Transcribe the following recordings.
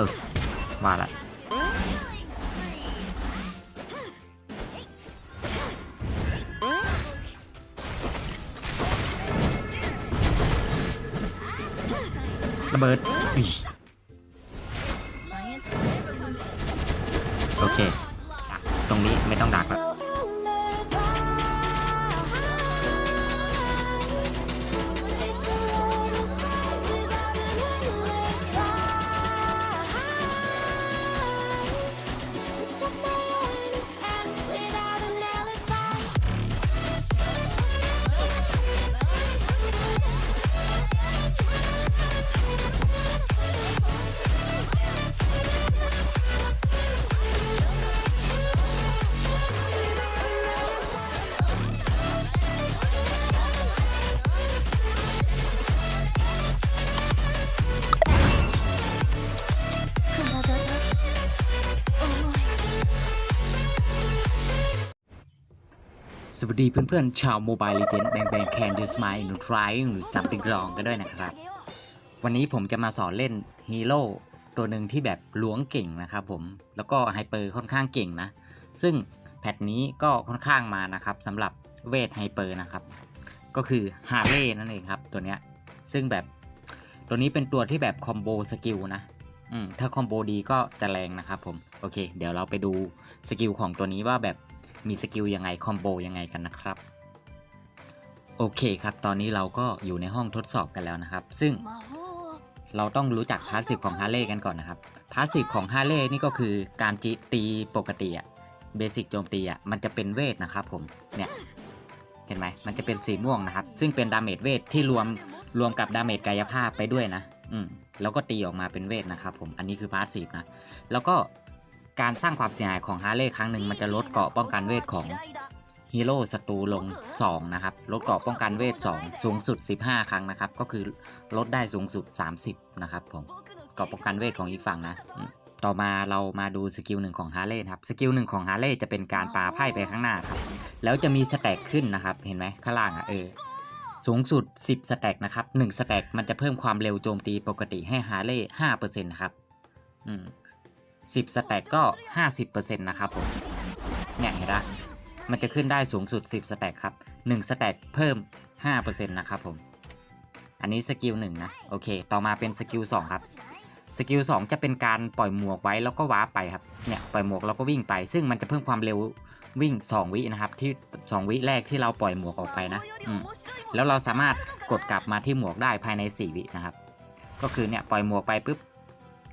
ออมาละระเบิดโอเค ตรงนี้ไม่ต้องดักแล้ว สวัสดีเพื่อนๆ ชาวโมบายลีเจนแบงแบงแคนยูสไมล์หนูทรายหรือซัมติงรองกันด้วยนะครับ วันนี้ผมจะมาสอนเล่นฮีโร่ตัวหนึ่งที่แบบล้วงเก่งนะครับผม แล้วก็ไฮเปอร์ค่อนข้างเก่งนะ ซึ่งแพทนี้ก็ค่อนข้างมานะครับสำหรับเวทไฮเปอร์นะครับ ก็คือฮาร์เล่นั่นเองครับตัวเนี้ย ซึ่งแบบตัวนี้เป็นตัวที่แบบคอมโบสกิลนะอืมถ้าคอมโบดีก็จะแรงนะครับผม โอเค เดี๋ยวเราไปดูสกิลของตัวนี้ว่าแบบ มีสกิลยังไงคอมโบยังไงกันนะครับ โอเคครับ ตอนนี้เราก็อยู่ในห้องทดสอบกันแล้วนะครับ ซึ่งเราต้องรู้จักพาสซีฟของฮาร์เลย์กันก่อนนะครับพาสซีฟของฮาร์เลย์นี่ก็คือการจตีปกติอะเบสิกโจมตีอะมันจะเป็นเวทนะครับผมเนี่ยเห็นไหมมันจะเป็นสีม่วงนะครับ ซึ่งเป็นดาเมจเวทที่รวมรวมกับดาเมจกายภาพไปด้วยนะ อืมแล้วก็ตีออกมาเป็นเวทนะครับผมอันนี้คือพาสซีฟนะแล้วก็ การสร้างความเสียหายของฮาร์เลย์ครั้งหนึ่งมันจะลดเกราะป้องกันเวทของฮีโร่ศัตรูลง 2 นะครับ ลดเกราะป้องกันเวท 2 สูงสุด 15 ครั้งนะครับ ก็คือลดได้สูงสุด 30 นะครับผมเกราะป้องกันเวทของอีกฝั่งนะ ต่อมาเรามาดูสกิลหนึ่งของฮาร์เลย์ครับ สกิลหนึ่งของฮาร์เลย์จะเป็นการปาไพ่ไปข้างหน้าครับ แล้วจะมีสแต็กขึ้นนะครับ เห็นไหมข้างล่างอะเออ สูงสุด 10 สแต็กนะครับ1สแต็กมันจะเพิ่มความเร็วโจมตีปกติให้ฮาร์เลย์5%นะครับ อืม 10 สแต็กก็ 50%นะครับผมเนี่ยเห็นปะมันจะขึ้นได้สูงสุด 10 สแต็กครับ 1 สแต็กเพิ่ม 5%นะครับผม อันนี้สกิล1นะ โอเค ต่อมาเป็นสกิล2ครับ สกิล2จะเป็นการปล่อยหมวกไว้แล้วก็ว้าไปครับ เนี่ยปล่อยหมวกแล้วก็วิ่งไป ซึ่งมันจะเพิ่มความเร็ววิ่ง 2 วินะครับที่ 2 วิแรกที่เราปล่อยหมวกออกไปนะแล้วเราสามารถกดกลับมาที่หมวกได้ภายใน 4 วินะครับ ก็คือเนี่ยปล่อยหมวกไปปุ๊บ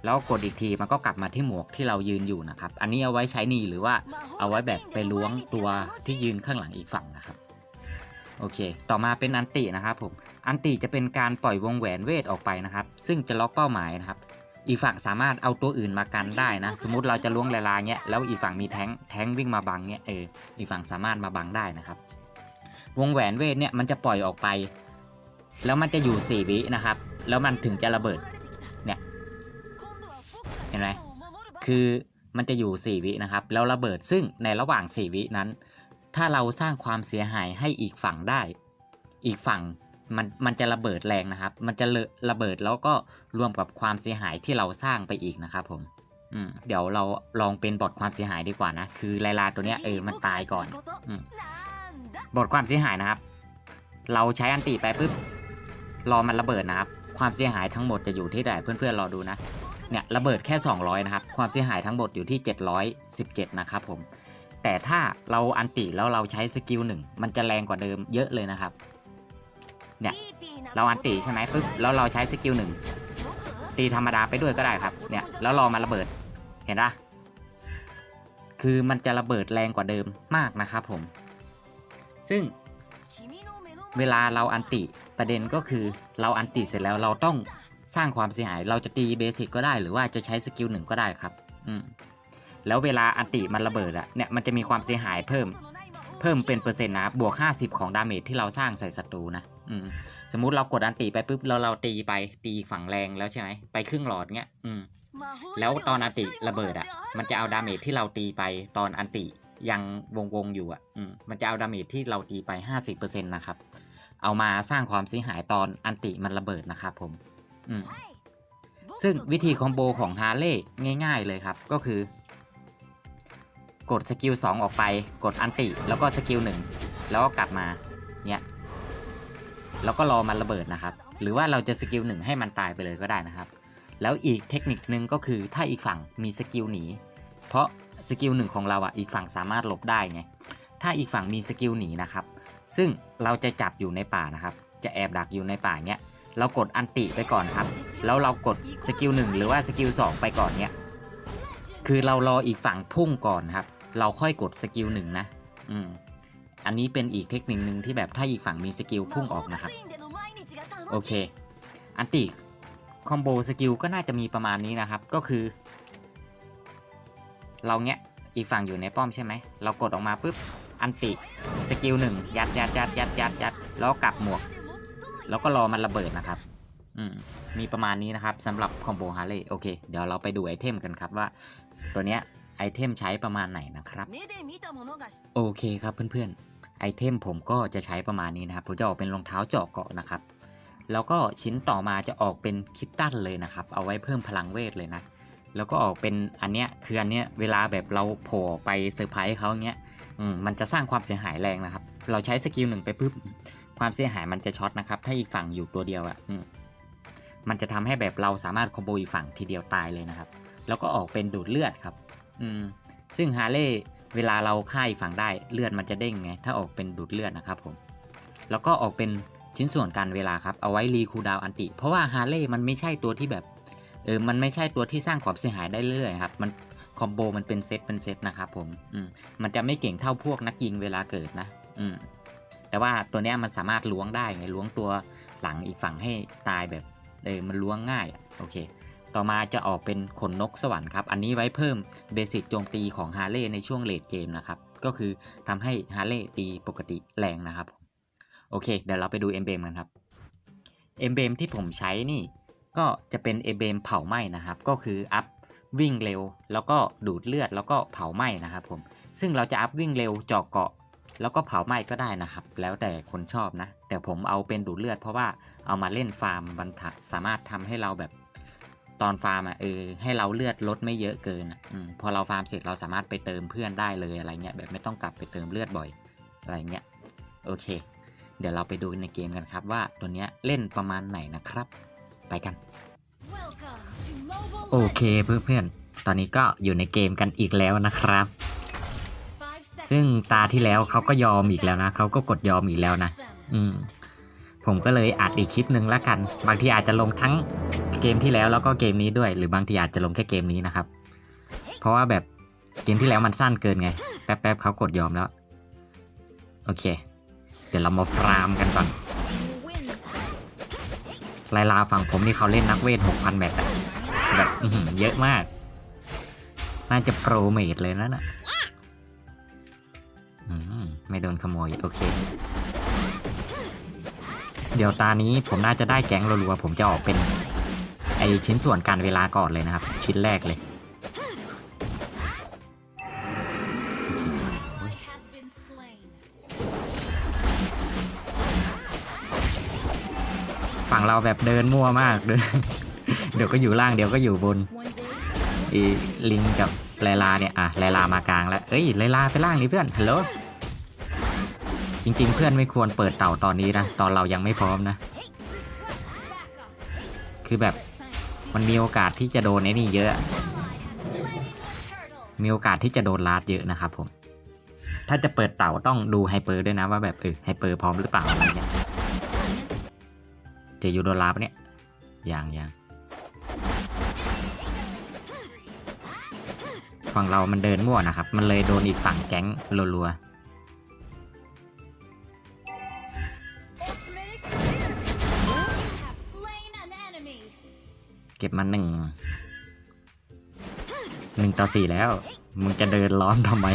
แล้วกดอีกทีมันก็กลับมาที่หมวกที่เรายืนอยู่นะครับ อันนี้เอาไว้ใช้หนีหรือว่าเอาไว้แบบไปล้วงตัวที่ยืนข้างหลังอีกฝั่งนะครับ โอเค ต่อมาเป็นอันตินะครับผม อันติจะเป็นการปล่อยวงแหวนเวทออกไปนะครับ ซึ่งจะล็อกเป้าหมายนะครับ อีกฝั่งสามารถเอาตัวอื่นมากันได้นะ สมมติเราจะล้วงลายลายเงี้ย แล้วอีกฝั่งมีแท้งแท้งวิ่งมาบังเงี้ยเออ อีกฝั่งสามารถมาบังได้นะครับ วงแหวนเวทเนี่ยมันจะปล่อยออกไป แล้วมันจะอยู่4วินะครับ แล้วมันถึงจะระเบิด เห็นไหมคือมันจะอยู่ 4 วินะครับ แล้วระเบิดซึ่งในระหว่าง 4 วินั้น ถ้าเราสร้างความเสียหายให้อีกฝั่งได้ อีกฝั่งมันมันจะระเบิดแรงนะครับ มันจะเลอะระเบิดแล้วก็รวมกับความเสียหายที่เราสร้างไปอีกนะครับผมอืมเดี๋ยวเราลองเป็นบทความเสียหายดีกว่านะ คือลายลาตัวเนี้ยเออมันตายก่อนอืมบทความเสียหายนะครับ เราใช้อันติไปปุ๊บรอมันระเบิดนะครับ ความเสียหายทั้งหมดจะอยู่ที่ไหนเพื่อนๆรอดูนะ เนี่ยระเบิดแค่ 200 นะครับ ความเสียหายทั้งหมดอยู่ที่ 717 นะครับผม แต่ถ้าเราอันติแล้วเราใช้สกิลหนึ่งมันจะแรงกว่าเดิมเยอะเลยนะครับ เนี่ยเราอันติใช่ไหมปุ๊บแล้วเราใช้สกิลหนึ่งตีธรรมดาไปด้วยก็ได้ครับ เนี่ยแล้วรอมาระเบิด เห็นปะคือมันจะระเบิดแรงกว่าเดิมมากนะครับผม ซึ่งเวลาเราอันติประเด็นก็คือเราอันติเสร็จแล้วเราต้อง สร้างความเสียหาย เราจะตีเบสิกก็ได้ หรือว่าจะใช้สกิลหนึ่งก็ได้ครับ อืม แล้วเวลาอันติมันระเบิดอะเนี่ยมันจะมีความเสียหายเพิ่ม เพิ่มเป็นเปอร์เซ็นต์นะบวก 50 ของดาเมจที่เราสร้างใส่ศัตรูนะ อืม สมมุติเรากดอันติไปปุ๊บแล้วเราตีไปตีฝั่งแรงแล้วใช่ไหมไปครึ่งหลอดเงี้ย อืม แล้วตอนอันติระเบิดอะมันจะเอาดาเมจที่เราตีไปตอนอันติยังวงวงๆอยู่อะ อืม มันจะเอาดาเมจที่เราตีไป 50%นะครับ เอามาสร้างความเสียหายตอนอันติมันระเบิดนะครับผม ซึ่งวิธีคอมโบของฮาร์เลย์ง่ายๆเลยครับก็คือ กดสกิล2ออกไป กดอันติ แล้วก็สกิล1แล้วก็กลับมาเนี่ยแล้วก็รอมันระเบิดนะครับ หรือว่าเราจะสกิล1ให้มันตายไปเลยก็ได้นะครับ แล้วอีกเทคนิคนึงก็คือถ้าอีกฝั่งมีสกิลหนี เพราะสกิลหนึ่งของเราอะอีกฝั่งสามารถหลบได้ไงถ้าอีกฝั่งมีสกิลหนีนะครับ ซึ่งเราจะจับอยู่ในป่านะครับ จะแอบดักอยู่ในป่าเนี้ย เรากดอันติไปก่อนครับ แล้วเรากดสกิลหนึ่งหรือว่าสกิลสองไปก่อนเนี้ยคือเรารออีกฝั่งพุ่งก่อนครับ เราค่อยกดสกิลหนึ่งนะ อืม อันนี้เป็นอีกเทคนิคหนึ่งที่แบบถ้าอีกฝั่งมีสกิลพุ่งออกนะครับ โอเค อันติคอมโบสกิลก็น่าจะมีประมาณนี้นะครับ ก็คือ เราเนี้ยอีกฝั่งอยู่ในป้อมใช่ไหม เรากดออกมาปุ๊บ อันติ สกิลหนึ่งยัดยัดยัดยัดยัดยัดแล้วกลับหมวก แล้วก็รอมันระเบิดนะครับ อืมมีประมาณนี้นะครับสำหรับคอมโบฮาร์เลยโอเค เดี๋ยวเราไปดูไอเทมกันครับว่า ตัวเนี้ยไอเทมใช้ประมาณไหนนะครับ โอเคครับเพื่อนๆ ไอเทมผมก็จะใช้ประมาณนี้นะครับ ผมจะออกเป็นรองเท้าเจาะเกาะนะครับ แล้วก็ชิ้นต่อมาจะออกเป็นคิตตันเลยนะครับ เอาไว้เพิ่มพลังเวทเลยนะ แล้วก็ออกเป็นอันเนี้ยคืออันเนี้ยเวลาแบบเราโผล่ไปเซอร์ไพรส์เขาเงี้ย อืมมันจะสร้างความเสียหายแรงนะครับ เราใช้สกิลหนึ่งไปปุ๊บ ความเสียหายมันจะช็อตนะครับ ถ้าอีกฝั่งอยู่ตัวเดียวอะ่ะมันจะทำให้แบบเราสามารถคอมโบอีกฝั่งทีเดียวตายเลยนะครับ แล้วก็ออกเป็นดูดเลือดครับ อืม ซึ่งฮาร์เลย์เวลาเราฆ่าอีกฝั่งได้เลือดมันจะเด้งไง ถ้าออกเป็นดูดเลือดนะครับผม แล้วก็ออกเป็นชิ้นส่วนการเวลาครับ เอาไว้รีคูดาวอันติ เพราะว่าฮาร์เลย์มันไม่ใช่ตัวที่แบบ เออ มันไม่ใช่ตัวที่สร้างความเสียหายได้เรื่อยครับ มันคอมโบมันเป็นเซตเป็นเซตนะครับผม อืม มันจะไม่เก่งเท่าพวกนักยิงเวลาเกิดนะ อืม แต่ว่าตัวเนี้ยมันสามารถล้วงได้ไงล้วงตัวหลังอีกฝั่งให้ตายแบบเออมันล้วงง่ายอะโอเค ต่อมาจะออกเป็นขนนกสวรรค์ครับ อันนี้ไว้เพิ่มเบสิกโจมตีของฮาร์เลย์ในช่วงเลดเกมนะครับ ก็คือทำให้ฮาร์เลย์ตีปกติแรงนะครับ โอเค เดี๋ยวเราไปดูเอมเบมกันครับเอมเบมที่ผมใช้นี่ก็จะเป็นเอมเบมเผาไหม้นะครับ ก็คืออัพวิ่งเร็ว แล้วก็ดูดเลือดแล้วก็เผาไหม้นะครับผมซึ่งเราจะอัพวิ่งเร็วเจาะเกาะ แล้วก็เผาไหม้ก็ได้นะครับ แล้วแต่คนชอบนะ แต่ผมเอาเป็นดูดเลือด เพราะว่าเอามาเล่นฟาร์มมันทะสามารถทำให้เราแบบตอนฟาร์มอะเออให้เราเลือดลดไม่เยอะเกินอะอมพอเราฟาร์มเสร็จเราสามารถไปเติมเพื่อนได้เลยอะไรเงี้ยแบบไม่ต้องกลับไปเติมเลือดบ่อยอะไรเงี้ยโอเค เดี๋ยวเราไปดูในเกมกันครับว่าตัวเนี้ยเล่นประมาณไหนนะครับ ไปกัน โอเคเพื่อนๆตอนนี้ก็อยู่ในเกมกันอีกแล้วนะครับ ซึ่งตาที่แล้วเขาก็ยอมอีกแล้วนะเขาก็กดยอมอีกแล้วนะอืมผมก็เลยอัดอีกคลิปหนึ่งละกัน บางทีอาจจะลงทั้งเกมที่แล้วแล้วก็เกมนี้ด้วย หรือบางทีอาจจะลงแค่เกมนี้นะครับ เพราะว่าแบบเกมที่แล้วมันสั้นเกินไง แป๊บๆเขากดยอมแล้ว โอเค เดี๋ยวเรามาฟาร์มกันก่อนไลลาฝั่งผมนี่เขาเล่นนักเวท 6,000 แมตช์แบบเยอะมาก น่าจะโปรเมดเลยนะน่ะอืม ไม่โดนขโมย โอเค เดี๋ยวตานี้ผมน่าจะได้แก๊งรัวๆผมจะออกเป็น ไอชิ้นส่วนการเวลาก่อนเลยนะครับ ชิ้นแรกเลยฝั่งเราแบบเดินมั่วมากเดินเดี๋ยวก็อยู่ล่างเดี๋ยวก็อยู่บนอีลิงกับ ไลลาเนี่ยอะไลลามากลางแล้วเอ้ยไลลาไปล่างนี่เพื่อนฮัลโหลจริง ๆ เพื่อนไม่ควรเปิดเต่าตอนนี้นะตอนเรายังไม่พร้อมนะ คือแบบมันมีโอกาสที่จะโดนไอ้นี่เยอะ มีโอกาสที่จะโดนลาดเยอะนะครับผม ถ้าจะเปิดเต่าต้องดูไฮเปอร์ด้วยนะว่าแบบเออไฮเปอร์พร้อมหรือเปล่าอะไรเงี้ยเจะอยู่โดนลาปเนี่ยยังยัง ฝั่งเรามันเดินมั่วนะครับ มันเลยโดนอีกฝั่งแก๊งรัวๆ เก็บมาหนึ่งหนึ่งต่อสี่แล้ว มึงจะเดินล้อมทำไม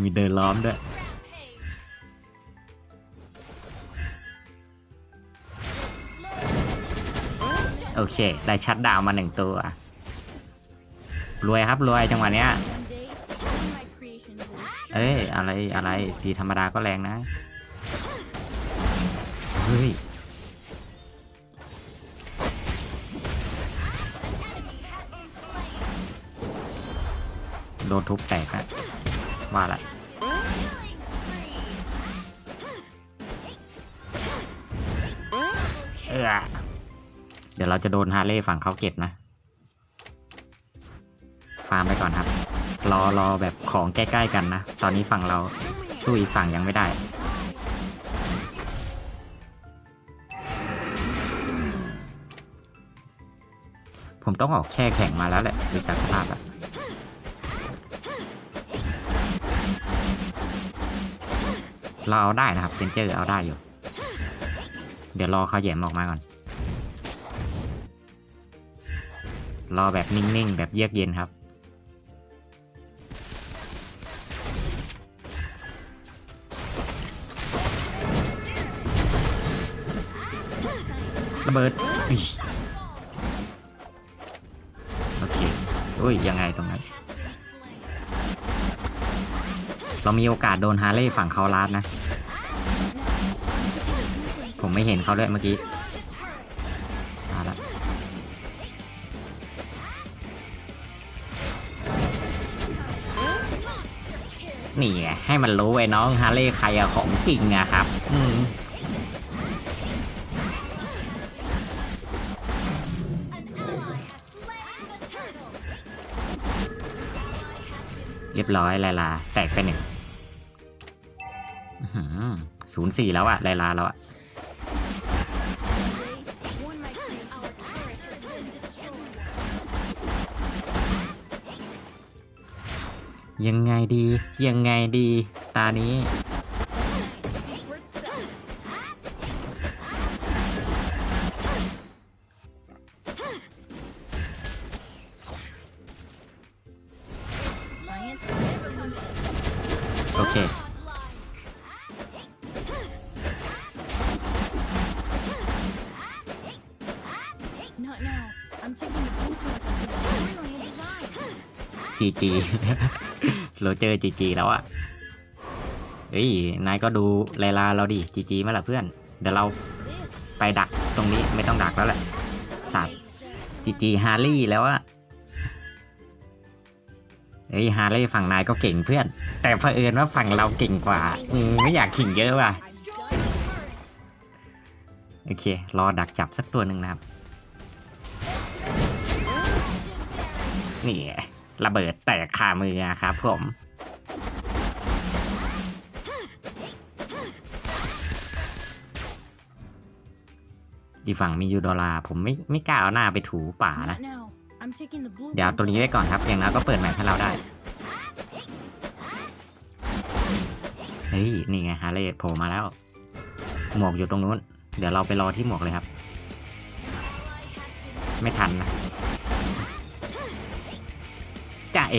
มีเดินล้อมด้วยโอเค ได้ชัดดาวมาหนึ่งตัว รวยครับรวยจังหวะเนี้ยเอ้ยอะไรอะไรตีธรรมดาก็แรงนะเฮ้ยโดนทุบแตกนะว่าละเออเดี๋ยวเราจะโดนฮาเล่ฝั่งเขาเก็บนะ ฟาร์มไปก่อนครับ รอรอแบบของใกล้ๆกันนะ ตอนนี้ฝั่งเราสู้อีกฝั่งยังไม่ได้ ผมต้องออกแช่แข็งมาแล้วแหละดูจากสภาพแล้วเราเอาได้นะครับเป็นเจอร์เอาได้อยู่ เดี๋ยวรอเขาแหยมออกมาก่อน รอแบบนิ่งๆ แบบเยือกเย็นครับ ระเบิดโอเคอุ้ยยังไงตรงนั้น เรามีโอกาสโดนฮาร์เลย์ฝั่งเขาลาดนะ ผมไม่เห็นเขาด้วยเมื่อกี้มาละนี่ไงให้มันรู้ไอ้น้องฮาร์เลย์ใครอะของจริงอะครับ อืม เรียบร้อยลายลา แตกไปหนึ่งศูนย์สี่แล้วอะลายลาแล้วอะยังไงดี ยังไงดี ตานี้ จีจีเราเจอจีจีแล้วอะเฮ้ย นายก็ดูไลลาเราดิจีจีมาละเพื่อน เดี๋ยวเราไปดักตรงนี้ไม่ต้องดักแล้วแหละสัตว์จีจีฮาร์ลี่แล้วอะเฮ้ยฮาร์ลี่ฝั่งนายก็เก่งเพื่อน แต่เผอิญว่าฝั่งเราเก่งกว่าอืมไม่อยากขิงเยอะว่ะโอเค รอดักจับสักตัวหนึ่งนะครับนี่ ระเบิดแตกคามือครับผมอีฝั่งมียูโดลาผมไม่ไม่กล้าเอาหน้าไปถูป่านะ เดี๋ยวตัวนี้ไว้ก่อนครับ อย่างน้อยก็เปิดแมปให้เราได้ เฮ้ย นี่ไงฮาร์เลโผล่มาแล้ว หมวกอยู่ตรงนู้น เดี๋ยวเราไปรอที่หมวกเลยครับ ไม่ทันนะ เอ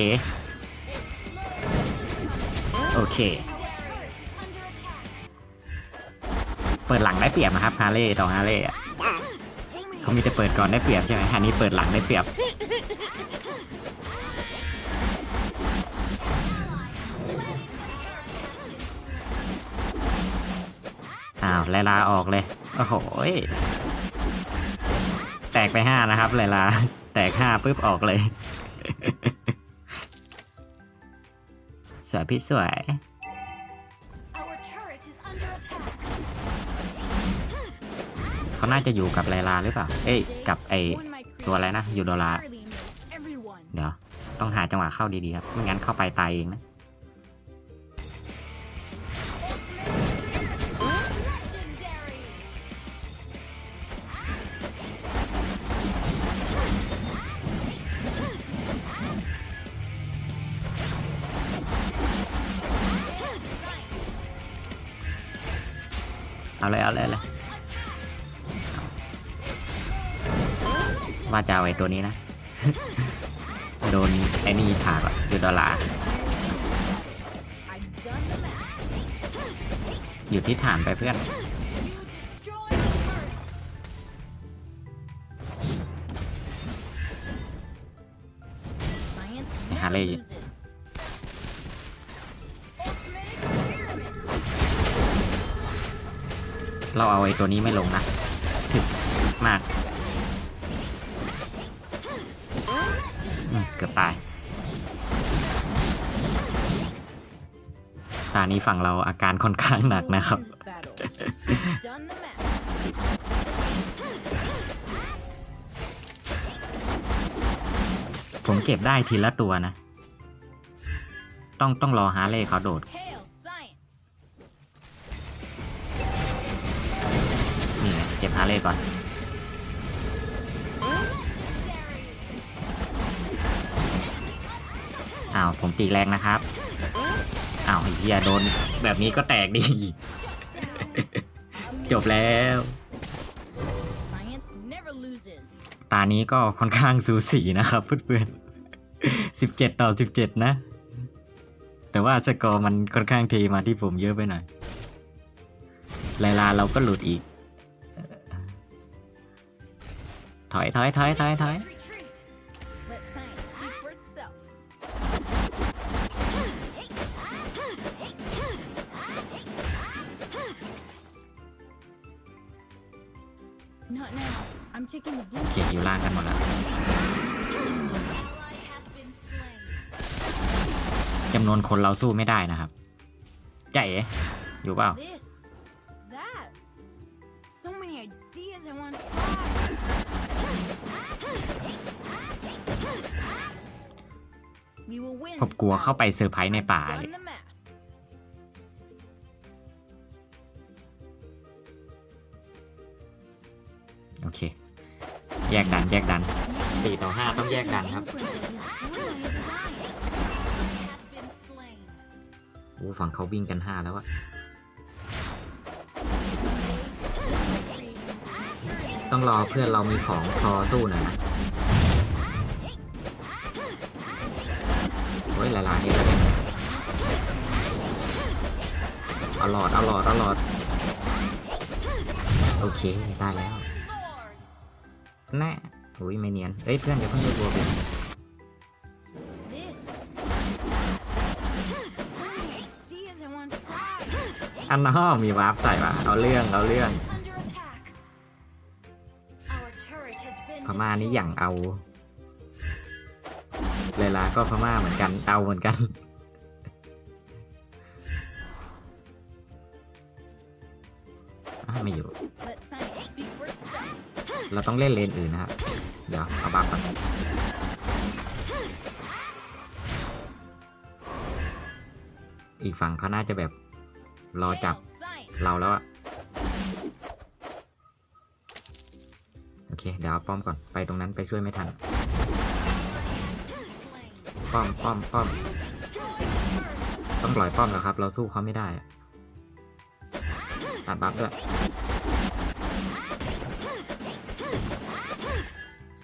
โอเค เปิดหลังได้เปรียบนะครับฮาร์เลย์ต่อฮาร์เลย์เขามีแต่เปิดก่อนได้เปรียบใช่ไหมอันนี้เปิดหลังได้เปรียบอ้าวไลลาออกเลย โอ้โหแตกไปห้านะครับไลลา แตกห้าปุ๊บออกเลย พี่สวย Our turret is under attack. เขาน่าจะอยู่กับไลลาหรือเปล่า เอ้ย กับไอ One might ตัวอะไรนะ ยูโดลา Charlie amazed everyone. เดี๋ยว ต้องหาจังหวะเข้าดีๆครับ ไม่งั้นเข้าไปตายเองนะ เอาเลยเอาเลยเอาเลยว่าจะเอาไอ้ตัวนี้นะ โดนไอ้นี่ถากอะยูโดลา I've done the math. อยู่ที่ฐานไปเพื่อน You destroy the turret. Science เราเอาไอ้ตัวนี้ไม่ลงนะถึกมากเกือบตายตานี้ฝั่งเราอาการค่อนข้างหนักนะครับ ผมเก็บได้ทีละตัวนะ ต้องต้องรอฮาเลย์เขาโดด เก็บฮาร์เลย์ก่อนอ้าวผมตีแรงนะครับอ้าวไอ้เหี้ยโดนแบบนี้ก็แตกดีจบแล้ว Science never loses. ตานี้ก็ค่อนข้างสูสีนะครับเพื่อนๆสิบเจ็ดต่อสิบเจ็ดนะ แต่ว่าสกอร์มันค่อนข้างเทมาที่ผมเยอะไปหน่อยไลลาเราก็หลุดอีก ถอยถอยถอยถอยถอยเกียร์อยู่ล่างกันหมดแล้วจำนวนคนเราสู้ไม่ได้นะครับ ใจอยู่เปล่า ผมกลัวเข้าไปเซอร์ไพรส์ในป่าเลยโอเค แยกดัน แยกดันสี่ต่อห้าต้องแยกดันครับโอ้ฝั่งเขาวิ่งกันห้าแล้วอะต้องรอเพื่อนเรามีของพอสู้หน่อยนะ โอ้ยหลายๆนี่แล้วเนี่ยเอาหลอดเอาหลอดเอาหลอด โอเคได้แล้วแน่อุ้ยไม่เนียนเอ้ยเพื่อนอย่าเพิ่งไปบัวผม This. So many ideas I want to try. อันนอมีวาร์ปใส่ว่ะเอาเรื่องเอาเรื่อง under attack. Our turret has been พม่านี่ destroyed. อย่างเอา เลละก็พม่าเหมือนกันเอาเหมือนกัน ไม่อยู่ เราต้องเล่นเลนอื่นนะครับ เดี๋ยวเอาบัฟก่อนอีกฝั่งเขาน่าจะแบบรอจับเราแล้วอะโอเค เดี๋ยวเอาป้อมก่อน ไปตรงนั้นไปช่วยไม่ทัน ป้อมป้อมป้อมต้องปล่อยป้อมแล้วครับ เราสู้เขาไม่ได้อะตัดบัฟด้วย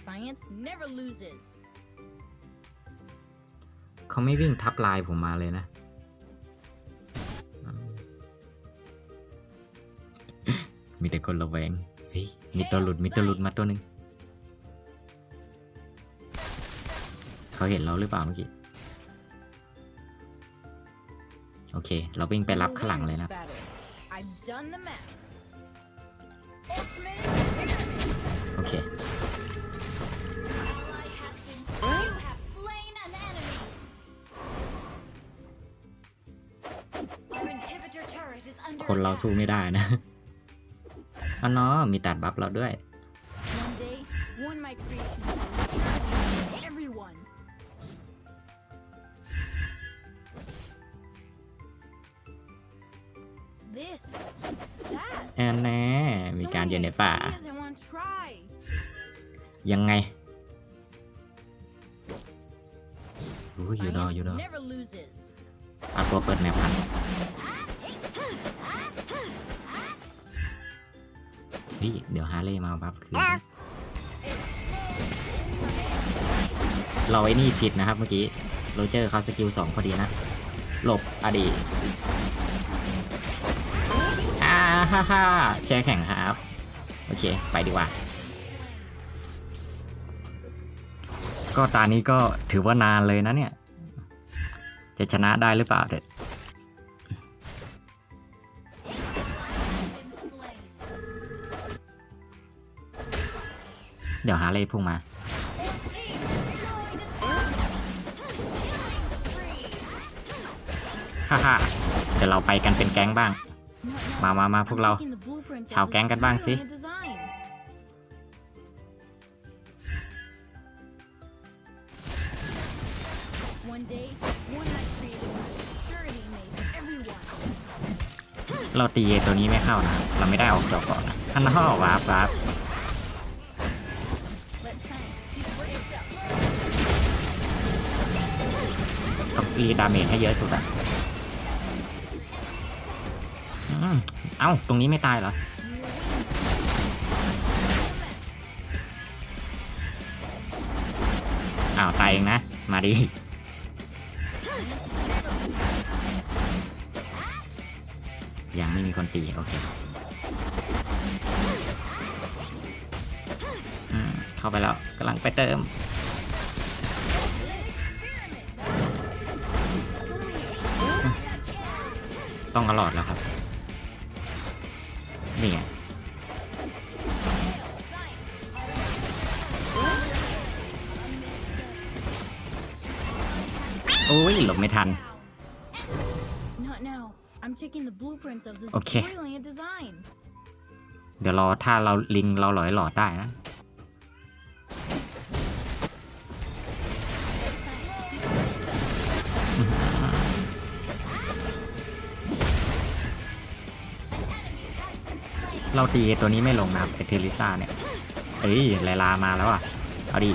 Science never loses. เขาไม่วิ่งทับลายผมมาเลยนะอืมมีแต่คนระแวง เฮ้ย มีตัวหลุด มีตัวหลุดมาตัวหนึ่ง เขาเห็นเราหรือเปล่าเมื่อกี้ โอเค เราวิ่งไปรับ Who ข้างหลัง wins เลยนะ battle? I've done the math. Ultimate experiment. โอเค Ally has been slain. You have slain an enemy. Our inhibitor turret is under คนเรา attack. สู้ไม่ได้นะอ๋อเนาะมีตัดบัฟเราด้วย One day, one of my แอนแน่มี So การ many อยู่ในป่า ideas I want to try. ยังไงอุ้ยอยู่ดอ Science อยู่ดอ never loses. เอาตัวเปิดแมปกันเฮ้ยเดี๋ยวฮาร์เลย์มาบัฟคืนเราไอ้นี่ผิดนะครับเมื่อกี้โรเจอร์เขาสกิลสองพอดีนะ หลบอดีอ่า ฮ่าฮ่าแช่แข่งครับ โอเค ไปดีกว่า ก็ตานี้ก็ถือว่านานเลยนะเนี่ย จะชนะได้หรือเปล่าเด็ดเดี๋ยวหาเลยพุ่งมา ฮ่าฮ่าเดี๋ยวเราไปกันเป็นแก๊งบ้าง มามามาพวกเรา ชาวแก๊งกันบ้างสิ เราตีตัวนี้ไม่เข้านะ เราไม่ได้ออกดอกก่อนนะอันนั้นออกวาร์ปวาร์ปต้องรีดาเมจให้เยอะสุดอะ เอ้า ตรงนี้ไม่ตายเหรอ อ้าว ตายเองนะ มาดิยังไม่มีคนตี โอเคอเข้าไปแล้วกำลังไปเติม ต้องอลอดแล้วครับ นี่ไงโอ้ยหลบไม่ทัน Not now. I'm checking the blueprints of this Okay. brilliant design. เดี๋ยวรอถ้าเราลิงเราหลอยหลอดได้นะ เราตีตัวนี้ไม่ลงนะครับไอเทลิซ่าเนี่ยเอ้ยไลลามาแล้วอะเอาดี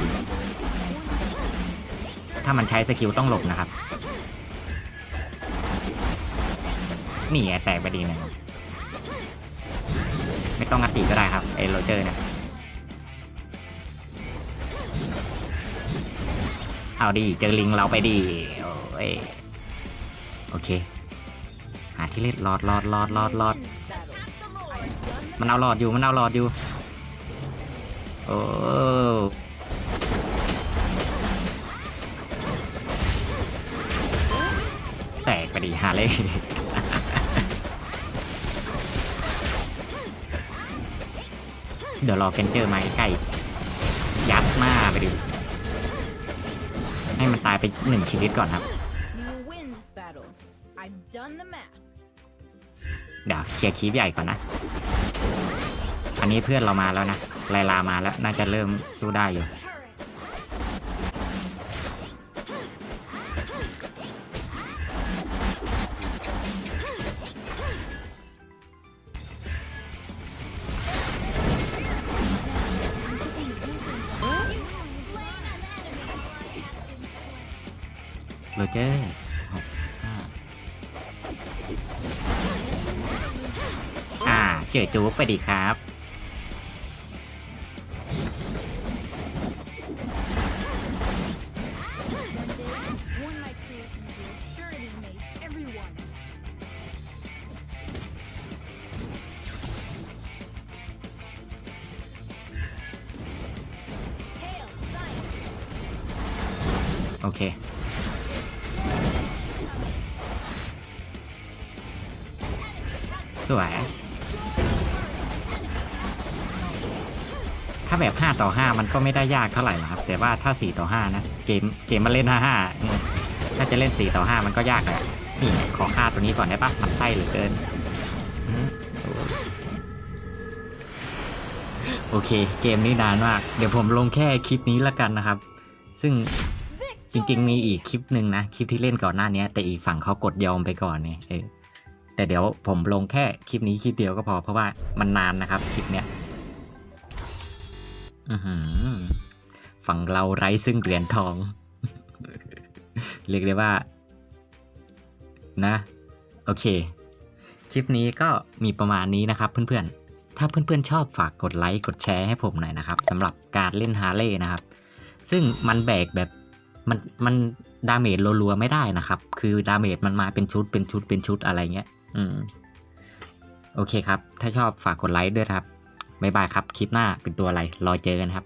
ถ้ามันใช้สกิลต้องหลบนะครับ นี่ไงแตกไปดีหนึ่งไม่ต้องอัดตีก็ได้ครับไอโรเจอร์เนี่ยเอาดีเจอลิงเราไปดีโอ้ยโอเค หาที่เล่นรอดรอดรอดรอดรอด มันเอาหลอดอยู่มันเอาหลอดอยู่โอ้แตกไปดีฮาเลยเดี๋ยวรอเฟนเจอร์มาใกล้ๆยัดมาไปดิให้มันตายไปหนึ่งชีวิตก่อนครับ You will win this battle. I've done the math. เดี๋ยวเคลียร์คีบใหญ่ก่อนนะ อันนี้เพื่อนเรามาแล้วนะไลลามาแล้วน่าจะเริ่มสู้ได้อยู่โรเจอร์หกห้าอ่าเจอจูไปดีครับ เค สวย ถ้าแบบ 5 ต่อ 5 มันก็ไม่ได้ยากเท่าไหร่หรอกครับ แต่ว่าถ้า 4 ต่อ 5 นะ เกม เกมมาเล่น 5 5 ถ้าจะเล่น 4 ต่อ 5 มันก็ยากแหละนี่ขอฆ่าตัวนี้ก่อนได้ปะมันไส้เหลือเกิน โอเค เกมนี้นานมาก เดี๋ยวผมลงแค่คลิปนี้ละกันนะครับ ซึ่ง จริง ๆ มีอีกคลิปหนึ่งนะคลิปที่เล่นก่อนหน้านี้แต่อีกฝั่งเขากดยอมไปก่อนเนี่ยเออแต่เดี๋ยวผมลงแค่คลิปนี้คลิปเดียวก็พอเพราะว่ามันนานนะครับคลิปเนี้ยฝั่งเราไร้ซึ่งเหรียญทอง เรียกได้ว่า นะ โอเค คลิปนี้ก็มีประมาณนี้นะครับ เพื่อนๆ ถ้าเพื่อนๆชอบฝากกดไลค์กดแชร์ให้ผมหน่อยนะครับสำหรับการเล่นฮาร์เลย์นะครับ ซึ่งมันแบกแบบ มันมันดาเมจรัวๆไม่ได้นะครับ คือดาเมจมันมาเป็นชุดเป็นชุดเป็นชุดอะไรเงี้ย อืม โอเคครับ ถ้าชอบฝากกดไลค์ด้วยครับ บ๊ายบายครับ คลิปหน้าเป็นตัวอะไร รอเจอกันครับ